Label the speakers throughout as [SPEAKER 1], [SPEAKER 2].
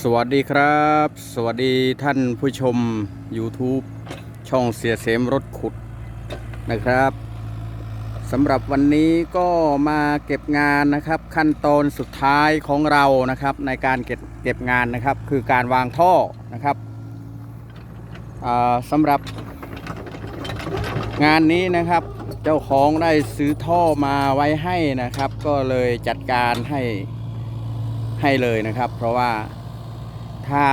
[SPEAKER 1] สวัสดีครับ สวัสดีท่านผู้ชม YouTube ช่องเสียเสมรถขุดนะครับสำหรับวันนี้ก็มาเก็บงานนะครับ ขั้นตอนสุดท้ายของเรานะครับ ในการเก็บเก็บงานนะครับ คือการวางท่อนะครับสำหรับงานนี้นะครับเจ้าของได้ซื้อท่อมาไว้ให้นะครับ ก็เลยจัดการให้ ให้เลยนะครับ เพราะว่าถ้า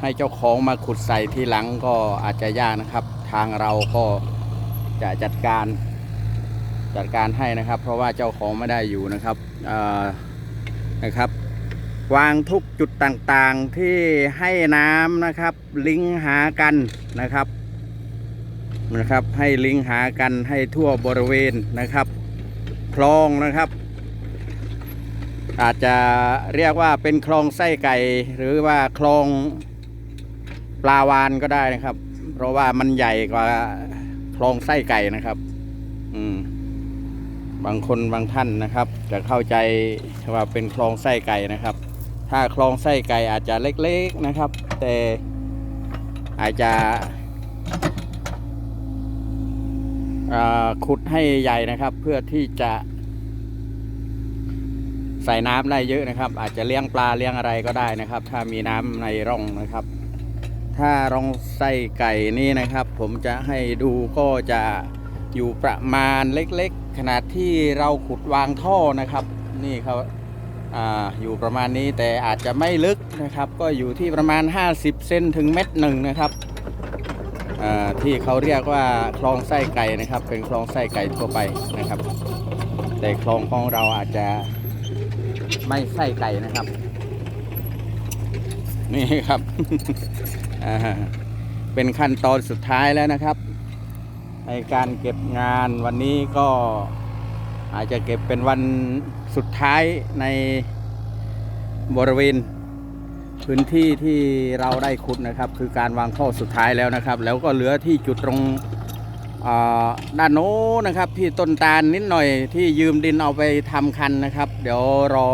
[SPEAKER 1] ให้เจ้าของมาขุดใส่ที่หลังก็อาจจะยากนะครับ ทางเราก็จะจัดการจัดการให้นะครับ เพราะว่าเจ้าของไม่ได้อยู่นะครับนะครับ วางทุกจุดต่างๆที่ให้น้ำนะครับ ลิงหากันนะครับนะครับ ให้ลิงหากันให้ทั่วบริเวณนะครับ คลองนะครับ อาจจะเรียกว่าเป็นคลองไส้ไก่ หรือว่าคลองปลาวานก็ได้นะครับ เพราะว่ามันใหญ่กว่าคลองไส้ไก่นะครับ อืม บางคนบางท่านนะครับ จะเข้าใจว่าเป็นคลองไส้ไก่นะครับ ถ้าคลองไส้ไก่อาจจะเล็กๆนะครับ แต่อาจจะขุดให้ใหญ่นะครับ เพื่อที่จะ ใส่น้ำได้เยอะนะครับ อาจจะเลี้ยงปลาเลี้ยงอะไรก็ได้นะครับ ถ้ามีน้ำในร่องนะครับ ถ้าร่องไส้ไก่นี่นะครับ ผมจะให้ดูก็จะอยู่ประมาณเล็กๆ ขนาดที่เราขุดวางท่อนะครับ นี่เขาออยู่ประมาณนี้แต่อาจจะไม่ลึกนะครับ ก็อยู่ที่ประมาณ 50 เซนถึงเม็ดหนึ่งนะครับที่เขาเรียกว่าคลองไส้ไก่นะครับ เป็นคลองไส้ไก่ทั่วไปนะครับ แต่คลองของเราอาจจะ ไม่ไส้ไก่นะครับ นี่ครับอ่าเป็นขั้นตอนสุดท้ายแล้วนะครับ ในการเก็บงานวันนี้ก็อาจจะเก็บเป็นวันสุดท้ายในบริเวณพื้นที่ที่เราได้ขุดนะครับ คือการวางท่อสุดท้ายแล้วนะครับ แล้วก็เหลือที่จุดตรง ด้านโน้นนะครับที่ต้นตาลนิดหน่อยที่ยืมดินเอาไปทำคันนะครับ เดี๋ยวรอ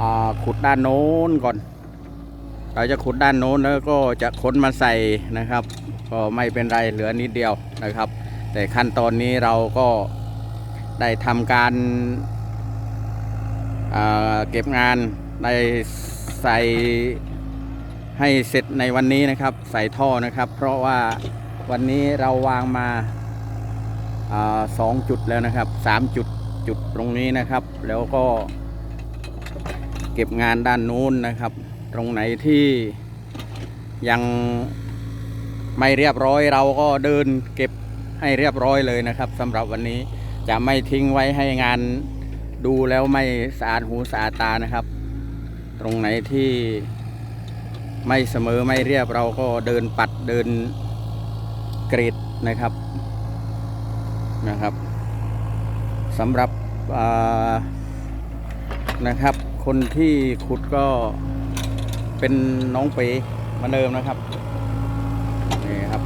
[SPEAKER 1] อขุดด้านโน้นก่อน เราจะขุดด้านโน้นแล้วก็จะค้นมาใส่นะครับ ก็ไม่เป็นไรเหลือนิดเดียวนะครับ แต่ขั้นตอนนี้เราก็ได้ทำการเก็บงานได้ใส่ให้เสร็จในวันนี้นะครับ ใส่ท่อนะครับ เพราะว่า วันนี้เราวางมาสองจุดแล้วนะครับสามจุดจุดตรงนี้นะครับ แล้วก็เก็บงานด้านนู้นนะครับ ตรงไหนที่ยังไม่เรียบร้อยเราก็เดินเก็บให้เรียบร้อยเลยนะครับสำหรับวันนี้จะไม่ทิ้งไว้ให้งานดูแล้วไม่สะอาดหูสะอาดตานะครับ ตรงไหนที่ไม่เสมอไม่เรียบเราก็เดินปัดเดิน กรดนะครับนะครับสำหรับนะครับ คนที่ขุดก็เป็นน้องเป๋เหมาเดิมนะครับนี่ครับ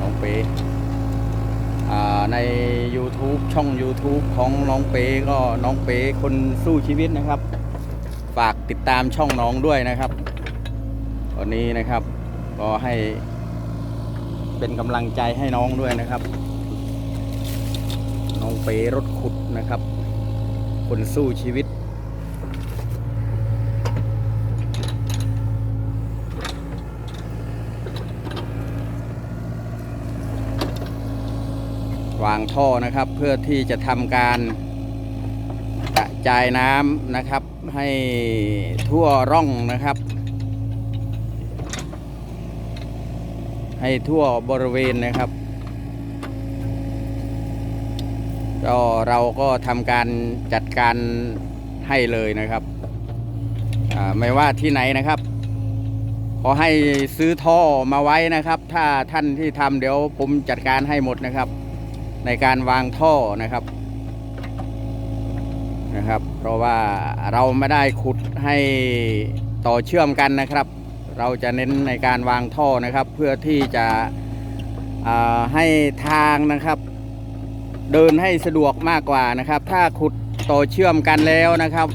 [SPEAKER 1] น้องเป๋ใน YouTube ช่อง YouTube ของน้องเป๋ก็น้องเป๋คนสู้ชีวิตนะครับ ฝากติดตามช่องน้องด้วยนะครับวันนี้นะครับก็ให้ เป็นกำลังใจให้น้องด้วยนะครับ น้องเป๋รถขุดนะครับ คนสู้ชีวิต วางท่อนะครับเพื่อที่จะทำการกระจายน้ำนะครับ ให้ทั่วร่องนะครับ ให้ทั่วบริเวณนะครับก็เราก็ทำการจัดการให้เลยนะครับ ไม่ว่าที่ไหนนะครับ ขอให้ซื้อท่อมาไว้นะครับ ถ้าท่านที่ทำเดี๋ยวผมจัดการให้หมดนะครับ ในการวางท่อนะครับนะครับ เพราะว่าเราไม่ได้ขุดให้ต่อเชื่อมกันนะครับ เราจะเน้นในการวางท่อนะครับ เพื่อที่จะให้ทางนะครับ เดินให้สะดวกมากกว่านะครับ ถ้าขุดต่อเชื่อมกันแล้วนะครับ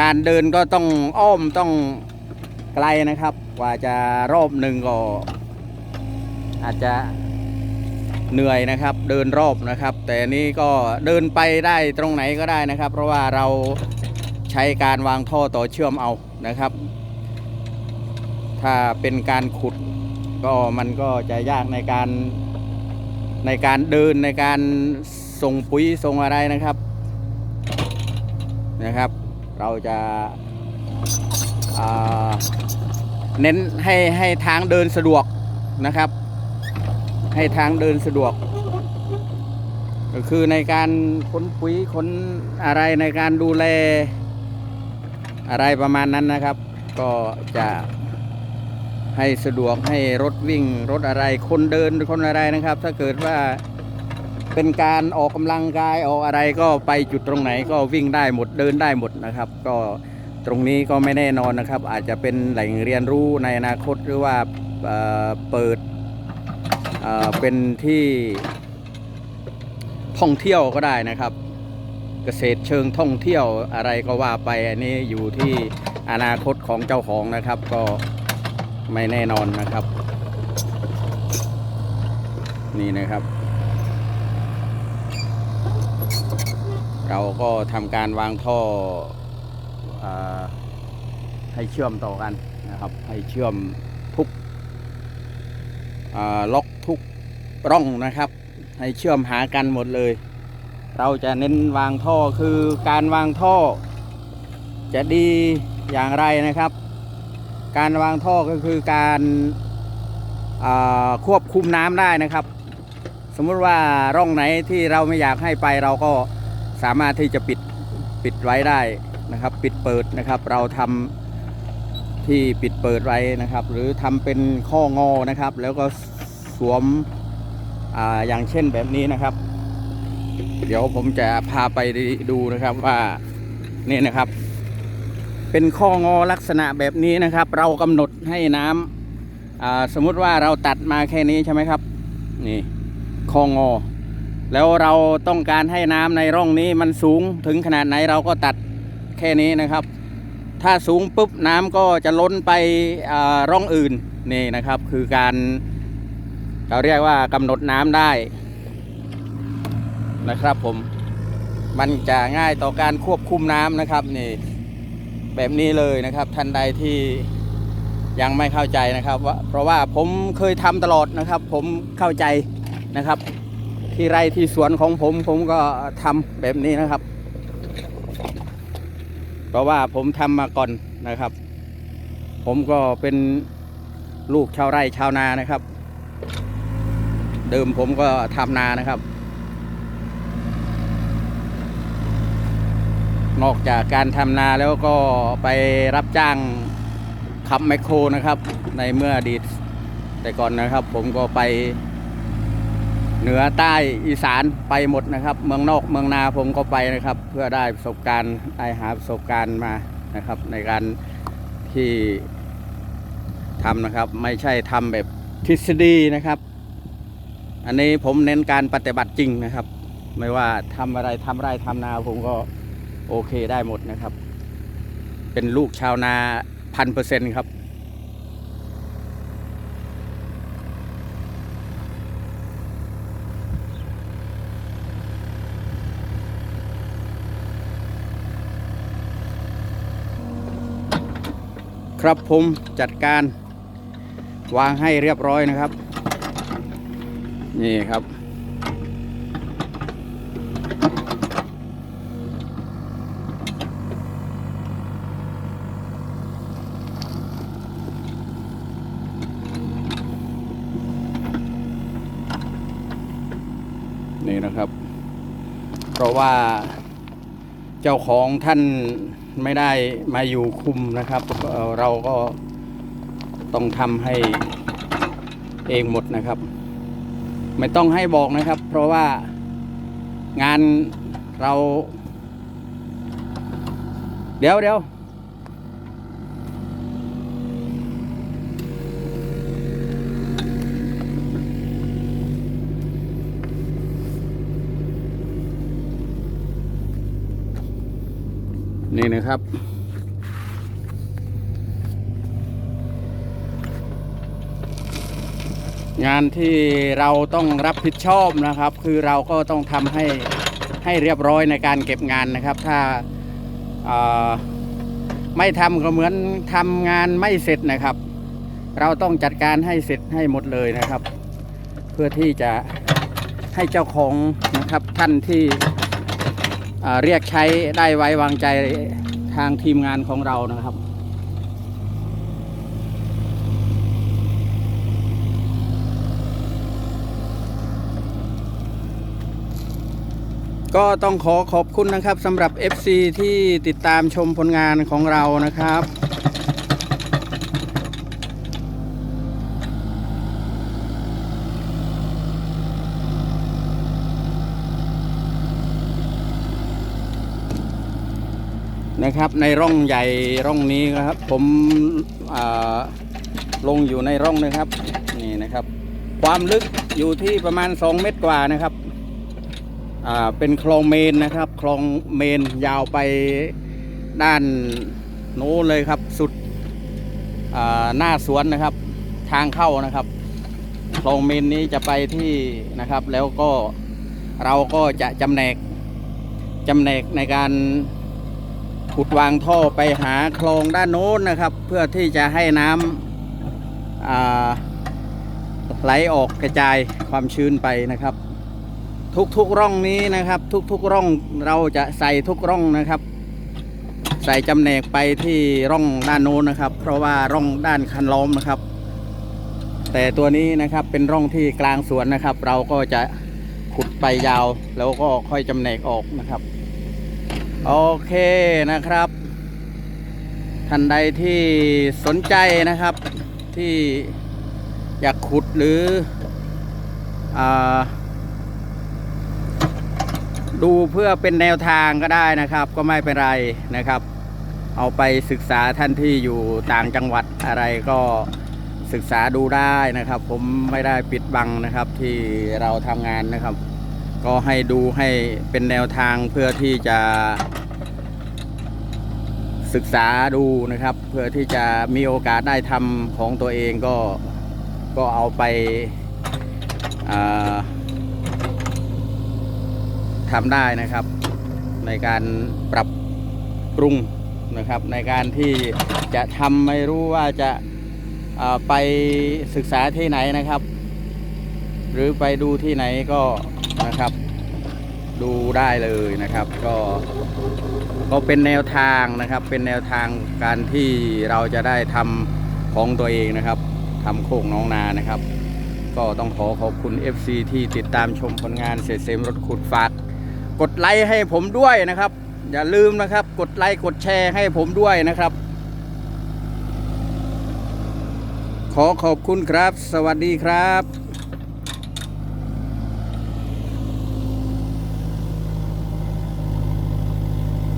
[SPEAKER 1] การเดินก็ต้องอ้อมต้องไกลนะครับ กว่าจะรอบหนึ่งก็อาจจะเหนื่อยนะครับ เดินรอบนะครับ แต่นี้ก็เดินไปได้ตรงไหนก็ได้นะครับ เพราะว่าเราใช้การวางท่อต่อเชื่อมเอานะครับ ถ้าเป็นการขุดก็มันก็จะยากในการในการเดินในการส่งปุ๋ยส่งอะไรนะครับนะครับ เราจะาเน้นให้ให้ทางเดินสะดวกนะครับ ให้ทางเดินสะดวก ก็คือในการขนปุ๋ยขนอะไรในการดูแลอะไรประมาณนั้นนะครับ ก็จะ ให้สะดวกให้รถวิ่งรถอะไรคนเดินคนอะไรนะครับ ถ้าเกิดว่าเป็นการออกกำลังกายออกอะไรก็ไปจุดตรงไหนก็วิ่งได้หมดเดินได้หมดนะครับ ก็ตรงนี้ก็ไม่แน่นอนนะครับ อาจจะเป็นแหล่งเรียนรู้ในอนาคตหรือว่าเเปิดเเป็นที่ท่องเที่ยวก็ได้นะครับ เกษตรเชิงท่องเที่ยวอะไรก็ว่าไปอันนี้อยู่ที่อนาคตของเจ้าของนะครับก็ ไม่แน่นอนนะครับ นี่นะครับ เราก็ทำการวางท่ออให้เชื่อมต่อกันนะครับ ให้เชื่อมทุกล็อกทุกร่องนะครับ ให้เชื่อมหากันหมดเลย เราจะเน้นวางท่อคือการวางท่อ จะดีอย่างไรนะครับ การวางท่อก็คือการควบคุมน้ำได้นะครับ สมมุติว่าร่องไหนที่เราไม่อยากให้ไปเราก็สามารถที่จะปิดปิดไว้ได้นะครับ ปิดเปิดนะครับ เราทำที่ปิดเปิดไว้นะครับ หรือทำเป็นข้องอนะครับ แล้วก็สวมออย่างเช่นแบบนี้นะครับ เดี๋ยวผมจะพาไปดูนะครับว่านี่นะครับ เป็นข้องอลักษณะแบบนี้นะครับ เรากำหนดให้น้ำอ่าสมมุติว่าเราตัดมาแค่นี้ใช่ไหมครับ นี่ข้องอ แล้วเราต้องการให้น้ำในร่องนี้มันสูงถึงขนาดไหนเราก็ตัดแค่นี้นะครับ ถ้าสูงปุ๊บน้ำก็จะล้นไปร่องอื่นนี่นะครับ คือการเราเรียกว่ากำหนดน้ำได้นะครับผมมันจะง่ายต่อการควบคุมน้ำนะครับนี่ แบบนี้เลยนะครับ ท่านใดที่ยังไม่เข้าใจนะครับว่าเพราะว่าผมเคยทำตลอดนะครับ ผมเข้าใจนะครับ ที่ไร่ที่สวนของผมผมก็ทำแบบนี้นะครับ เพราะว่าผมทำมาก่อนนะครับ ผมก็เป็นลูกชาวไร่ชาวนานะครับ เดิมผมก็ทำนานะครับ นอกจากการทำนาแล้วก็ไปรับจ้างขับแมโครนะครับ ในเมื่ออดีตแต่ก่อนนะครับ ผมก็ไปเหนือใต้อีสานไปหมดนะครับ เมืองนอกเมืองนาผมก็ไปนะครับ เพื่อได้ประสบการณ์ได้หาประสบการณ์มานะครับ ในการที่ทำนะครับ ไม่ใช่ทำแบบทฤษฎีนะครับ อันนี้ผมเน้นการปฏิบัติจริงนะครับ ไม่ว่าทำอะไรทำไร่ทำนาผมก็ โอเคได้หมดนะครับ เป็นลูกชาวนาพันเปอร์เซ็นต์ครับ ครับผมจัดการวางให้เรียบร้อยนะครับ นี่ครับ นี่นะครับ เพราะว่าเจ้าของท่านไม่ได้มาอยู่คุมนะครับเอ่อเราก็ต้องทำให้เองหมดนะครับ ไม่ต้องให้บอกนะครับ เพราะว่างานเรา เดี๋ยวเดี๋ยว นี่นะครับ งานที่เราต้องรับผิดชอบนะครับ คือเราก็ต้องทำให้ให้เรียบร้อยในการเก็บงานนะครับ ถ้าไม่ทำก็เหมือนทำงานไม่เสร็จนะครับ เราต้องจัดการให้เสร็จให้หมดเลยนะครับ เพื่อที่จะให้เจ้าของนะครับท่านที่ เรียกใช้ได้ไว้วางใจทางทีมงานของเรานะครับ ก็ต้องขอขอบคุณนะครับสำหรับ FC ที่ติดตามชมผลงานของเรานะครับ นะครับในร่องใหญ่ร่องนี้นะครับ ผมลงอยู่ในร่องนะครับนี่นะครับ ความลึกอยู่ที่ประมาณ 2 เมตรกว่านะครับอ่าเป็นคลองเมนนะครับคลองเมนยาวไปด้านโน้นเลยครับสุดหน้าสวนนะครับ ทางเข้านะครับคลองเมนนี้จะไปที่นะครับ แล้วก็เราก็จะจำแนกจำแนกในการ ขุดวางท่อไปหาคลองด้านโน้นนะครับ เพื่อที่จะให้น้ำไหลออกกระจายความชื้นไปนะครับ ทุกๆร่องนี้นะครับ ทุกๆร่องเราจะใส่ทุกร่องนะครับ ใส่จำแนกไปที่ร่องด้านโน้นนะครับ เพราะว่าร่องด้านคันล้อมนะครับ แต่ตัวนี้นะครับเป็นร่องที่กลางสวนนะครับ เราก็จะขุดไปยาวแล้วก็ค่อยจำแนกออกนะครับ โอเคนะครับ ท่านใดที่สนใจนะครับที่อยากขุดหรืออดูเพื่อเป็นแนวทางก็ได้นะครับ ก็ไม่เป็นไรนะครับ เอาไปศึกษาท่านที่อยู่ต่างจังหวัดอะไรก็ศึกษาดูได้นะครับ ผมไม่ได้ปิดบังนะครับที่เราทำงานนะครับ ก็ให้ดูให้เป็นแนวทางเพื่อที่จะ ศึกษาดูนะครับ เพื่อที่จะมีโอกาสได้ทำของตัวเองก็ก็เอาไปาทำได้นะครับ ในการปรับปรุงนะครับ ในการที่จะทำไม่รู้ว่าจะไปศึกษาที่ไหนนะครับ หรือไปดูที่ไหนก็ นะครับ ดูได้เลยนะครับ ก็ก็เป็นแนวทางนะครับ เป็นแนวทางการที่เราจะได้ทำของตัวเองนะครับทำโคกน้องนานะครับ ก็ต้องขอขอบคุณ FC ที่ติดตามชมผลงานเสษเสมรถขุดฝากกดไลค์ให้ผมด้วยนะครับ อย่าลืมนะครับ กดไลค์กดแชร์ให้ผมด้วยนะครับ ขอขอบคุณครับ สวัสดีครับ